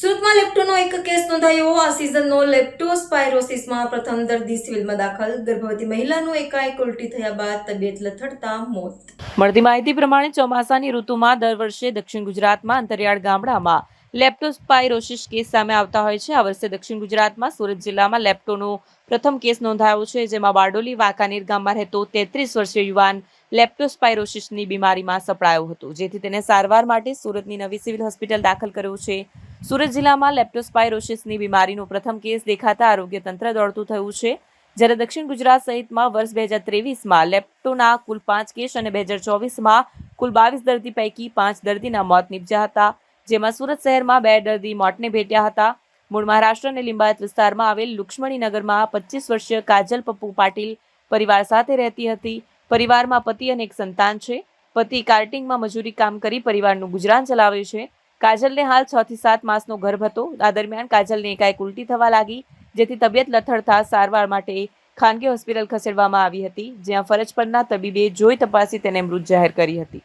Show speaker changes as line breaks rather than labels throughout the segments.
સુરતમાં લેપ્ટોનો એક કેસ નોંધાયો આ સિઝનનો લેપ્ટોસ્પાયરોસિસમાં પ્રથમ દર્દી સિવિલમાં દાખલ. ગર્ભવતી મહિલાનું એકાએક ઉલટી થયા બાદ તબિયત લથડતા મોત.
મળતી માહિતી પ્રમાણે ચોમાસાની ઋતુમાં દર વર્ષે દક્ષિણ ગુજરાતમાં અંતરિયાળ ગામડામાં લેપ્ટોસ્પાયરોસિસ કેસ સામે આવતા હોય છે. આ વર્ષે દક્ષિણ ગુજરાતમાં સુરત જિલ્લામાં લેપ્ટોનો પ્રથમ કેસ નોંધાયો છે, જેમાં બારડોલી, વાંકાનેર ગામમાં રહેતો તેત્રીસ વર્ષીય યુવાન લેપ્ટોસ્પાયરોસિસની બીમારીમાં સપડાયો હતો, જેથી તેને સારવાર માટે સુરતની નવી સિવિલ હોસ્પિટલ દાખલ કર્યો છે. સુરત જિલ્લામાં લેપ્ટોસ્પાયરોસિસની બીમારીનો પ્રથમ કેસ દેખાતા આરોગ્ય તંત્ર દોડતું થયું છે. જ્યારે દક્ષિણ ગુજરાત સહિતમાં વર્ષ બે હજાર ત્રેવીસમાં લેપ્ટોના કુલ પાંચ કેસ અને બે હજાર ચોવીસમાં કુલ બાવીસ દર્દી પૈકી પાંચ દર્દીના મોત નીપજ્યા હતા. જેમાં સુરત શહેરમાં બે દર્દી મોતને ભેટ્યા હતા. મૂળ મહારાષ્ટ્ર અને લિંબાયત વિસ્તારમાં આવેલ લુક્ષ્મણીનગરમાં પચીસ વર્ષીય કાજલ પપ્પુ પાટીલ પરિવાર સાથે રહેતી હતી. પરિવારમાં પતિ અને એક સંતાન છે. પતિ કાર્ટિંગમાં મજૂરી કામ કરી પરિવારનું ગુજરાન ચલાવે છે. કાજલને હાલ છ થી સાત માસનો ગર્ભ હતો. આ દરમિયાન કાજલને એકાએક ઉલટી થવા લાગી, જેથી તબિયત લથડતા સારવાર માટે ખાનગી હોસ્પિટલ ખસેડવામાં આવી હતી, જ્યાં ફરજ પરના તબીબે જોઈ તપાસી તેને મૃત જાહેર કરી હતી.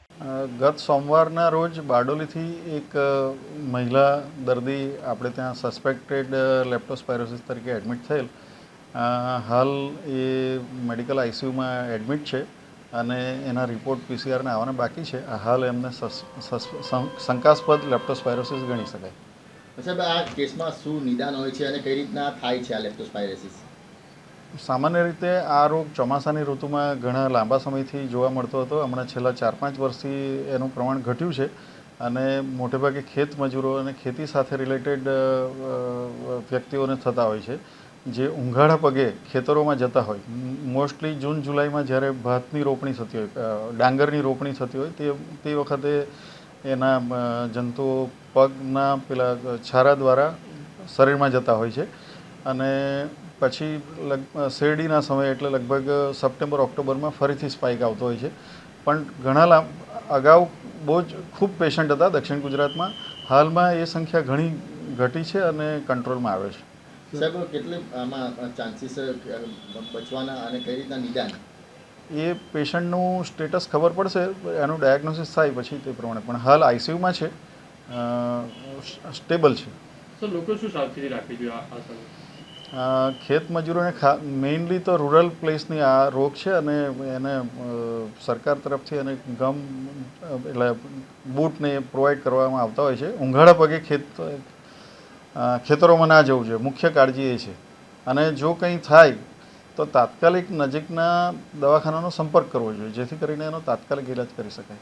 ગત સોમવારના રોજ બારડોલીથી એક મહિલા દર્દી આપણે ત્યાં સસ્પેક્ટેડ લેપ્ટોસ્પાયરોસિસ તરીકે એડમિટ થયેલ. હાલ એ મેડિકલ આઈસીયુમાં એડમિટ છે. અને એના રિપોર્ટ પીસીઆરને આવવાના બાકી છે. હાલ એમને શંકાસ્પદ લેપ્ટોસ્પાયરોસિસ ગણી શકાય.
સાહેબ આ કેસમાં શું નિદાન હોય છે અને કઈ રીતના થાય છે આ લેપ્ટોસ્પાયરોસિસ?
સામાન્ય રીતે આ રોગ ચોમાસાની ઋતુમાં ઘણા લાંબા સમયથી જોવા મળતો હતો. હમણાં છેલ્લા ચાર પાંચ વર્ષથી એનું પ્રમાણ ઘટ્યું છે અને મોટેભાગે ખેત મજૂરો અને ખેતી સાથે રિલેટેડ વ્યક્તિઓને થતા હોય છે. જે ઊંઘાડા પગે ખેતરોમાં જતા હોય, મોસ્ટલી જૂન, જુલાઈમાં જ્યારે ભાતની રોપણી થતી હોય ડાંગરની રોપણી થતી હોય, તે તે વખતે એના જંતુઓ પગના પેલા છારા દ્વારા શરીરમાં જતા હોય છે. અને પછી લગ શેરડીના સમયે એટલે લગભગ સપ્ટેમ્બર, ઓક્ટોબરમાં ફરીથી સ્પાઇક આવતો હોય છે. પણ ઘણા અગાઉ બહુ જ ખૂબ પેશન્ટ હતા દક્ષિણ ગુજરાતમાં. હાલમાં એ સંખ્યા ઘણી ઘટી છે અને કંટ્રોલમાં આવે છે.
સાહેબ કેટલી આમાં ચાન્સીસ બચવાના અને કઈ રીતના નિદાન?
એ પેશન્ટનું સ્ટેટસ ખબર પડશે એનું ડાયગ્નોસિસ થાય પછી તે પ્રમાણે. પણ હાલ આઈસીયુમાં છે સ્ટેબલ છે.
સર લોકો શું સાવચેતી રાખવી જોઈએ આ આ સમયે
ખેત મજૂરોને ખા મેઇનલી તો રૂરલ પ્લેસની આ રોગ છે અને એને સરકાર તરફથી અને ગમ એટલે બૂટને પ્રોવાઈડ કરવામાં આવતા હોય છે. ઉંઘાડા પગે ખેત ખેતરોમાં ના જવું જોઈએ. મુખ્ય કાળજી એ છે. અને જો કંઈ થાય, તો તાત્કાલિક નજીકના દવાખાનાનો સંપર્ક કરવો જોઈએ. જેથી કરીને એનો તાત્કાલિક ઇલાજ કરી શકાય.